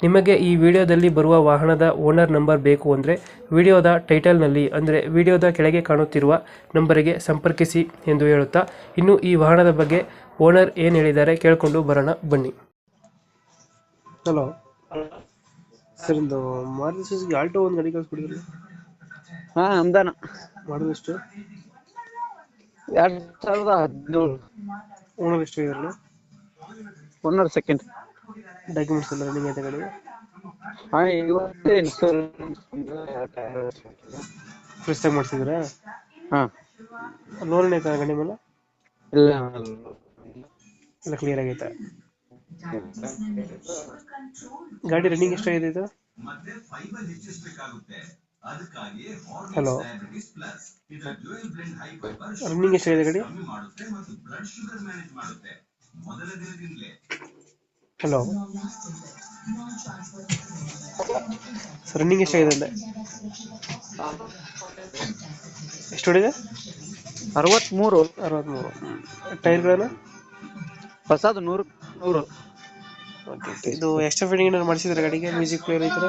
ನಿಮಗೆ ಈ ವಿಡಿಯೋದಲ್ಲಿ ಬರುವ ವಾಹನದ ಓನರ್ ನಂಬರ್ ಬೇಕು ಅಂದರೆ ವಿಡಿಯೋದ ಟೈಟಲ್ನಲ್ಲಿ ಅಂದರೆ ವಿಡಿಯೋದ ಕೆಳಗೆ ಕಾಣುತ್ತಿರುವ ನಂಬರಿಗೆ ಸಂಪರ್ಕಿಸಿ ಎಂದು ಹೇಳುತ್ತಾ ಇನ್ನು ಈ ವಾಹನದ ಬಗ್ಗೆ ಓನರ್ ಏನು ಹೇಳಿದ್ದಾರೆ ಕೇಳಿಕೊಂಡು ಬರೋಣ ಬನ್ನಿ. ಹಲೋ ಸರ್ ಒಂದು ಮಾರುತಿ ಸುಜುಕಿ ಆಲ್ಟೋ ಒಂದು ಗಾಡಿ ಕಳಿಸ್ಬಿಡಿದ್ರಿ ಹಾ ಅಮ್ದಾನ ಮಾಡೋದು ಎಷ್ಟು? ಎರಡ್ ಸಾವಿರದ ಹದಿನೇಳು. ಓನರ್ ಎಷ್ಟು ಇದ್ರಲ್ಲ ಸೆಕೆಂಡ್ ಡಾಕ್ಯುಮೆಂಟ್ಸ್ ಎಲ್ಲ ರನ್ನಿಂಗ್ ಐತೆ ಗಾಡಿ ಹಾ ಇವತ್ತೇ ಇನ್ಸೂರೆನ್ಸ್ ಫ್ರೆಶ್ ಆಗಿ ಮಾಡಿಸಿದ್ರಾ ಹಾ. ಲೋನ್ ಐತೆ ಗಾಡಿ ಮೇಲೆ? ಇಲ್ಲ. ಎಲ್ಲ ಕ್ಲಿಯರ್ ಆಗೈತೆ? ಗಾಡಿ ರನ್ನಿಂಗ್ ಎಷ್ಟಾಗಿದೆ ಇದು? ಹಲೋ ರನ್ನಿಂಗ್ ಎಷ್ಟಾಗಿದೆ ಗಾಡಿ? ಹಲೋ. ಸರ್ ರನ್ನಿಂಗ್ ಎಷ್ಟಾಗಿದೆ ಅಂದೆ? ಎಷ್ಟು ಹೊಡಿದೆ? ಅರವತ್ಮೂರು. ಅರವತ್ತ್ಮೂರು ಟೈರ್ಗಳನ್ನು ಹೊಸದು ನೂರು. ನೂರು. ಇದು ಎಕ್ಸ್ಟ್ರಾ ಫಿಟ್ಟಿಂಗ್ ಏನಾದ್ರು ಮಾಡಿಸಿದ್ರೆ ಗಾಡಿಗೆ? ಮ್ಯೂಸಿಕ್ ಪ್ಲೇಯರ್ ಐತರ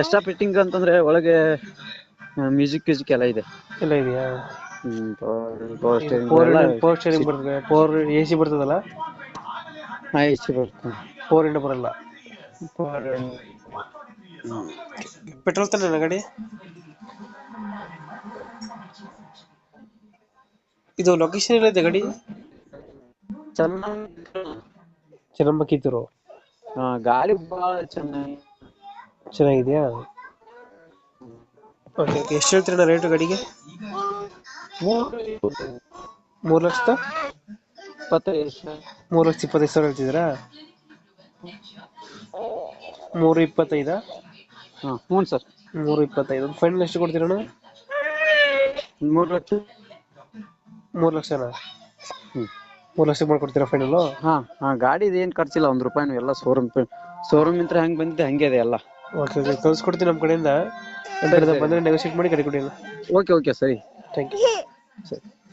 ಎಕ್ಸ್ಟ್ರಾ ಫಿಟ್ಟಿಂಗ್ ಅಂತಂದ್ರೆ ಒಳಗೆ ಮ್ಯೂಸಿಕ್ ಮ್ಯೂಸಿಕ್ ಎಲ್ಲ ಇದೆ. ಎಲ್ಲ ಇದೆಯಾ? ಪವರ್ ಫೋರ್ ಸ್ಟೇರಿಂಗ್ ಬರ್ತದೆ. ಪವರ್ ಎ ಸಿ ಬರ್ತದಲ್ಲ? ಹಾ ಬರ್ತದೆ ಫೋರ್ ಇಂಡ ಬರಲ್ಲ ಫೋರ್ ಪೆಟ್ರೋಲ್ ತಾನೆ ಗಾಡಿ? ಇದು ಲೊಕೇಶನ್ ಎಲ್ಲಿದೆ ಗಾಡಿ? ಚೆನ್ನಮ್ಮ ಕಿತ್ತೂರು ಹಾ ಗಾಳಿ ಬಹಳ ಚೆನ್ನಾಗಿ ಚೆನ್ನಾಗಿದೆಯಾ? ಓಕೆ ಓಕೆ ಎಷ್ಟು ಹೇಳ್ತೀರಣ್ಣ ರೇಟು ಗಾಡಿಗೆ? ಮೂರು ಲಕ್ಷದ ಇಪ್ಪತ್ತೈದು ಮೂರ್ ಲಕ್ಷ ಇಪ್ಪತ್ತೈದು ಸಾವಿರ ಹೇಳ್ತಿದ್ದೀರಾ? ಮೂರು ಇಪ್ಪತ್ತೈದಾ? ಹಾ ಹ್ಞೂ ಸರ್. ಮೂರು ಇಪ್ಪತ್ತೈದು. ಫೈನಲ್ ಎಷ್ಟು ಕೊಡ್ತೀರಣ್ಣ? ಮೂರು ಲಕ್ಷ. ಮೂರು ಲಕ್ಷನಾ? ಹ್ಞೂ ಮೂರು ಲಕ್ಷ ಮಾಡ್ಕೊಡ್ತೀರಾ ಫೈನಲು ಹಾ ಹಾ ಗಾಡಿ ಏನು ಖರ್ಚಿಲ್ಲ ಒಂದ್ ರೂಪಾಯಿನೂ ಎಲ್ಲ ಶೋರೂಮ್ ಶೋರೂಮ್ ಇಂತ್ರ ಹೆಂಗ್ ಬಂದಿದೆ ಹಂಗೆ ಇದೆ ಎಲ್ಲ. Okay okay. ಕಳ್ಸ್ಕೊಡ್ತೀನಿ ನಮ್ಮ ಕಡೆಯಿಂದ. ನಮ್ಮ ಕಡೆಯಿಂದ ಬಂದರೆ ನೆಗೋಷಿಯೇಟ್ ಮಾಡಿ ಗಾಡಿ ಕೊಡಿ ಓಕೆ ಓಕೆ ಸರಿ. ಥ್ಯಾಂಕ್ ಯು ಸರಿ.